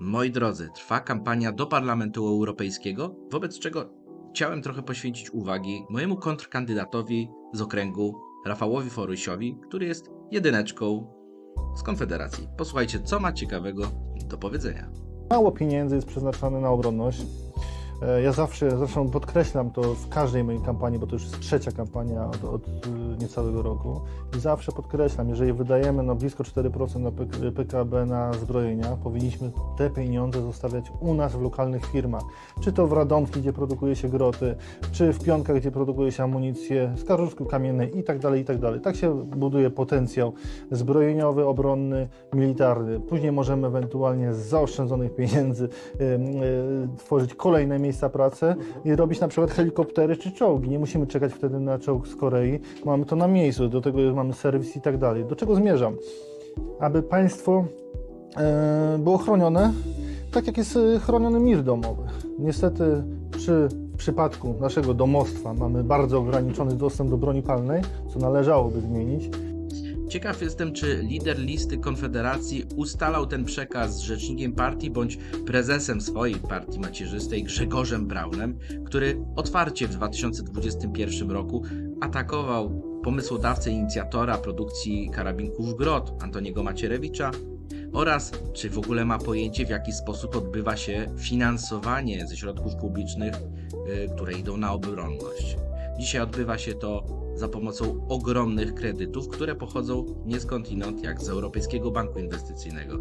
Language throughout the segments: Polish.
Moi drodzy, trwa kampania do Parlamentu Europejskiego, wobec czego chciałem trochę poświęcić uwagi mojemu kontrkandydatowi z okręgu, Rafałowi Forysiowi, który jest jedyneczką z Konfederacji. Posłuchajcie, co ma ciekawego do powiedzenia. Mało pieniędzy jest przeznaczone na obronność. E, Ja zawsze, zresztą podkreślam to w każdej mojej kampanii, bo to już jest trzecia kampania od, od y, niecałego roku. I zawsze podkreślam, jeżeli wydajemy no blisko 4% na PK PKB na zbrojenia, powinniśmy te pieniądze zostawiać u nas w lokalnych firmach. Czy to w Radomsku, gdzie produkuje się groty, czy w Pionkach, gdzie produkuje się amunicję, z Karżówku Kamiennej i tak dalej, i tak dalej. Tak się buduje potencjał zbrojeniowy, obronny, militarny. Później możemy ewentualnie z zaoszczędzonych pieniędzy y, y, tworzyć kolejne miejsca pracy i robić na przykład helikoptery czy czołgi. Nie musimy czekać wtedy na czołg z Korei. Mamy to na miejscu, do tego mamy serwis i tak dalej. Do czego zmierzam? Aby państwo e, było chronione, tak jak jest e, chroniony mir domowy. Niestety przy w przypadku naszego domostwa mamy bardzo ograniczony dostęp do broni palnej, co należałoby zmienić. Ciekaw jestem, czy lider listy Konfederacji ustalał ten przekaz z rzecznikiem partii bądź prezesem swojej partii macierzystej Grzegorzem Braunem, który otwarcie w 2021 roku atakował pomysłodawcę inicjatora produkcji karabinków Grot, Antoniego Macierewicza, oraz czy w ogóle ma pojęcie, w jaki sposób odbywa się finansowanie ze środków publicznych, y, które idą na obronność. Dzisiaj odbywa się to za pomocą ogromnych kredytów, które pochodzą nie skądinąd, jak z Europejskiego Banku Inwestycyjnego.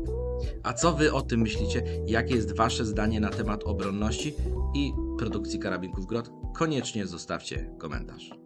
A co wy o tym myślicie? Jakie jest wasze zdanie na temat obronności i produkcji karabinków Grot? Koniecznie zostawcie komentarz.